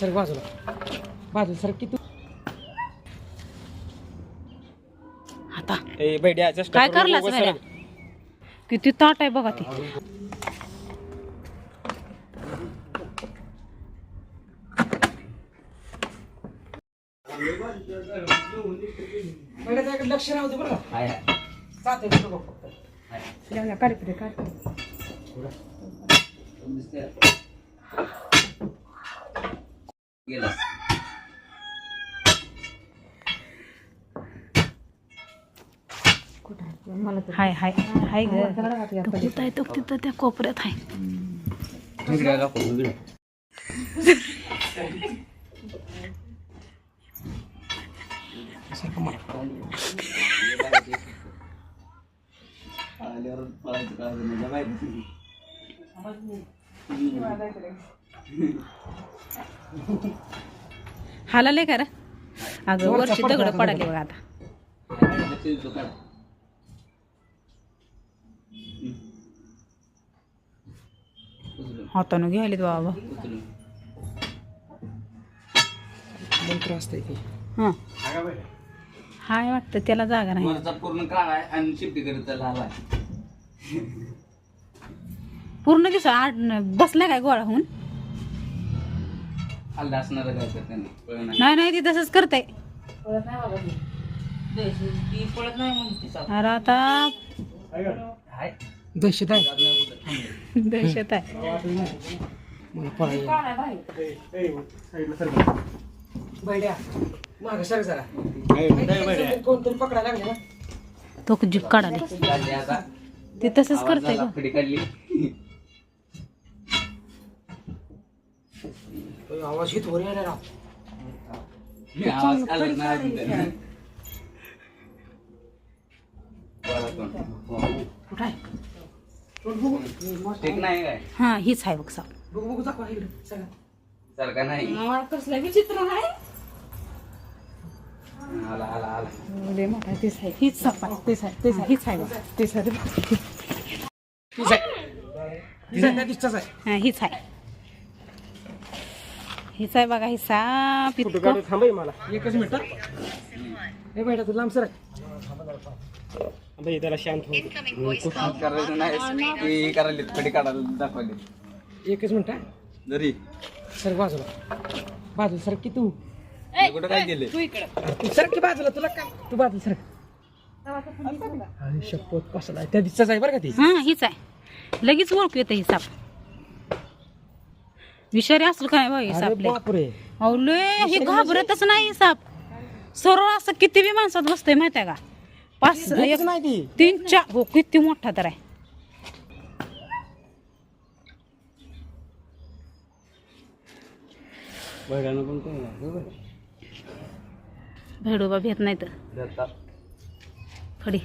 Sir बाजूला. बाजूला sir किती? आता. ए बैड्या just काय करलास? सर. किती ताट आहे बघा ती. त्याकडे लक्ष राहू दे बरं का. जाते बघ बघ फक्त. या, या, काढ काढ. हाय हाय हाय ग. तो तिथं आहे तो तिथं त्या कोपऱ्यात आहे. हालाले का रे? अगं वरची दगड पडाली बघा आता. हातानं घ्यायलेत बाबा. हां. हाय वाटतं त्याला जागा नाही. पूर्ण काळा आहे आणि शिफ्टी करीत लाल आहे. पूर्ण दिसा आड बसला काय गोळा होऊन? हल्ला असणार काय तर त्यांना कळलं नाही. नाही नाही ती तसंच करते. पळत नाही मग ती. साप. अरे आता हाय. दहशत आहे. दहशत आहे. मला पळायला. बैड्या माग सर जरा. कोणतरी पकडायला लागले ना. तो जीप काढाले ती तसंच आवाज करते झाला, ग फडी काढली आवाज हित वर यायला राव. मी आवाज आहे. ठीक नाही काय? हा हीच आहे बघ साप. बघू बघू दाखवा इकडे. सगळं सारखा नाही. कसला विचित्र आहे. आला आला आला. लय मोठा आहे, तेच आहे. हीच साप आहे तेच आहे तेच आहे हीच आहे बघ. तेच आहे. तीच आहे. तीच आहे त्या दिसताच आहे. हा हीच आहे. हीच आहे बघा ही साप फोटो काढून थांबाय मला? एकच मिनिट? हे बैठा तू लांब सर. त्याला शांत हो करायचं नाही ती करायली फडी काढायला दाखवली. एकच मिनिट. जरी. सर बाजूला. बाजूला सर की तू? कुठं काय गेले तू सर की बाजूला? तुला काय तू बाजूला सर. शपथ कसला आहे त्या दिसताच आहे बरं का ती. हा हीच आहे. लगेच ओळखू येतं ही साप विषारी असलं काय हे अरे साप लय बापरे हे घाबरतच नाही साप. सरळ असं किती बी माणसात बसतंय माहिती आहे का? पाच एक नाही ती. तीन चार. हो किती मोठा तर आहे. बैलानं पण कोण भेडोबा भेट नाही तर. फडी.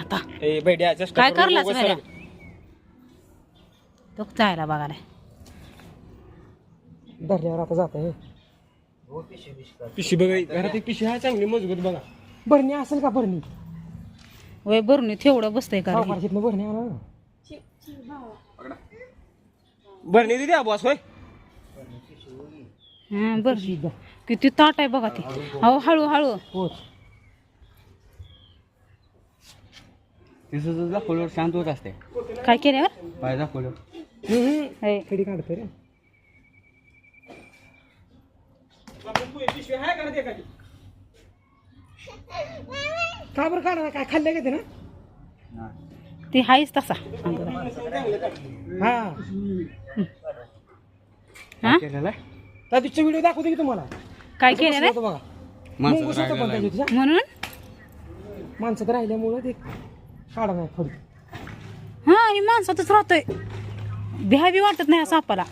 आता. ए बैड्या just काय? सर. तो जायला बघायला धरल्यावर आता जात आहे पिशी बघा घरात एक पिशी आहे चांगली मजबूत बघा. भरणी असेल का भरणी वय भरून तेवढं बसतंय का रे? भरणी आणा ना. भरणी दिली बॉस होय? हा बर. किती ताट आहे बघा ती. अहो हळू हळू हो तिचं दाखवल्यावर शांत होत असते. काय केल्यावर? पाय दाखवल्यावर. हे, खडी काढतो रे का बरं काढा काय खाल्लं का ते ना ती हायच तसा हा हा त्या दिवशी व्हिडिओ दाखवते की तुम्हाला काय केलं रे बघा मुंगूस होतं पण हा. म्हणून माणसात राहिल्यामुळं ते काढा नाही खडी हा ही माणसातच राहतोय भ्यावी वाटत नाही या सापाला.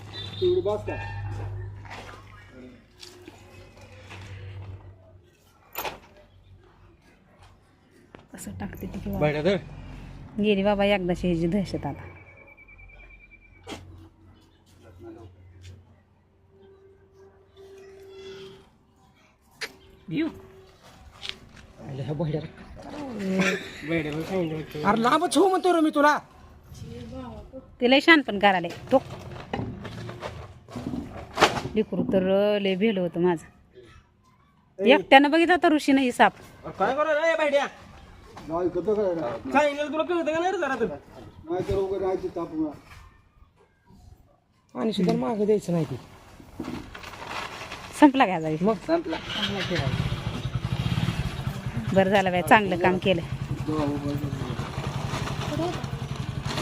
कसं टाकते ती गेली बाबा एकदाची ह्याची दहशत आता. अरे. लांबच हो म्हणतो रे मी तुला. तिला शान पण करायला तो लेकरू तर लय भेल होतं माझं. एकट्यानं बघितलं तर ऋषी नाही साप. काय करू रे भाड्या नाही कसं करायला सांगितलं तुला कळतं का नाही जरा तर? आणि सुद्धा मागं द्यायचं नाही ते. संपला काय जाईल मग? संपला. बरं झालं बाय चांगलं काम केलं.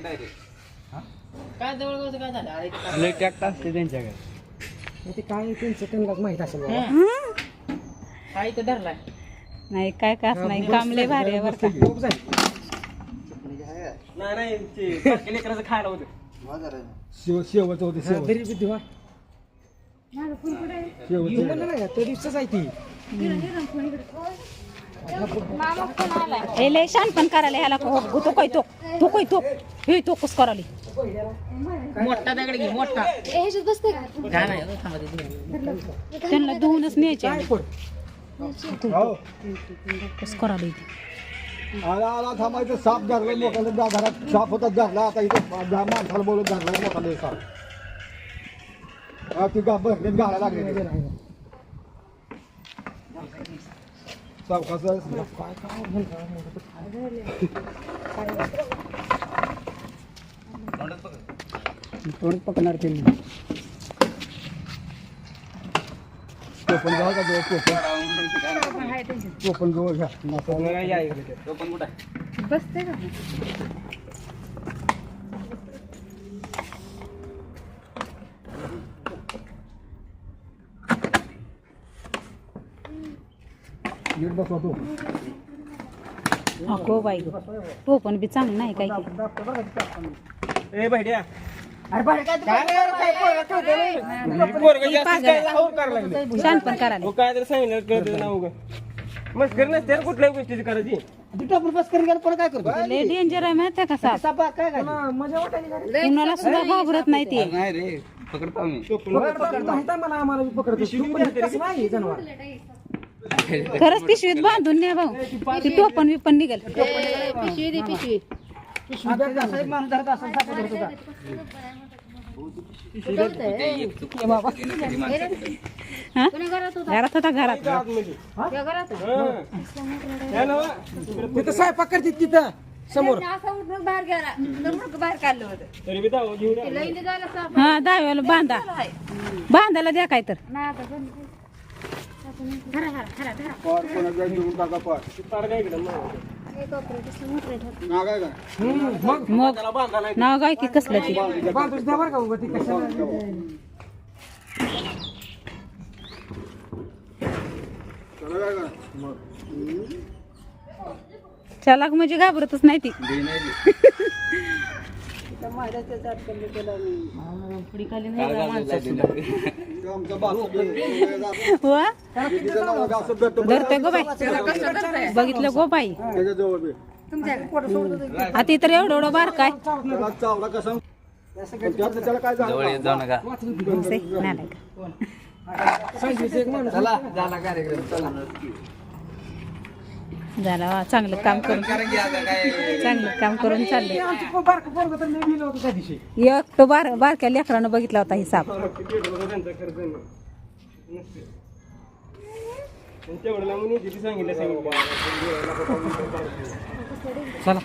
घाल रोज तो थांबवलं की तू लय टॅक्ट असते त्यांच्याकडे. ते काय त्यांचं त्यांनाच माहीत असेल बाबा. नाही काय काय असं नाही. काम लय भारी. नाही नाही खायला होतं. शेव शेवचं होते शेव तरी बी देवा शेवचं घेऊन आलं नाही का? त्या दिवसाच आहे ती. हे लय शान पण करायला ह्याला को- तो काय तो? तो काय तो? हे तो कस करायली त्यांना धुवूनच न्यायचे. हो. कस करायला आला आला थांबायचं साप धरलं मोठ्याला घरात साप होता धरला आता इथे माणसाला बोलून धरला मोठाले साप. हा ती भरण्यात घाला लागले. सावकाचं पकडणार ते कोपण गाव का जवळ कोपण कोपण जवळ घ्या नाचा तो नीट बसवा तो. अगो बाई गो. तो पण बी चांगलं नाही काय की. ए भाड्या. पोरगं जास्त काय लावून करायला लागलं. शान पण करायला हो काय तर सांगितलं कळतं ना उगा मस्करी नसते रे कुठल्याही गोष्टीची करायची. लय डेंजर आहे माहिती आहे का साप कुणाला सुद्धा घाबरत नाही ते. नाही रे पकडतो मी खरंच पिशवीत बांधून न्या भाऊ. ती टोपण बिपण निघेल. पिशवी घरात होता घरात. तिथं स्वयंपाक करते तिथं समोर बाहेर गेला बाहेर काढलं होतं तरी बी दावा हा दहाव्याला बांधा. बांधायला द्या काय तर. धरा, धरा, धरा, धरा. पार घेऊन टाका. हे. नागाय का मग मग नाव गाय की कसलं ती बांधूच द्या बरं का उगा ती कशाला त्याला काय का मग चालाक म्हणजे घाबरतच नाही ती हो तिचं नाव असं धरतोय गो बाई. बघितलं गो बाई. आता तर एवढं एवढं बार काय? त्याला झाला झालं वा, चांगलं काम करून. चांगलं काम करून चाललं. एक तो बार बारक्या लेकरानं बघितला होता ही साप सांगितलं चला.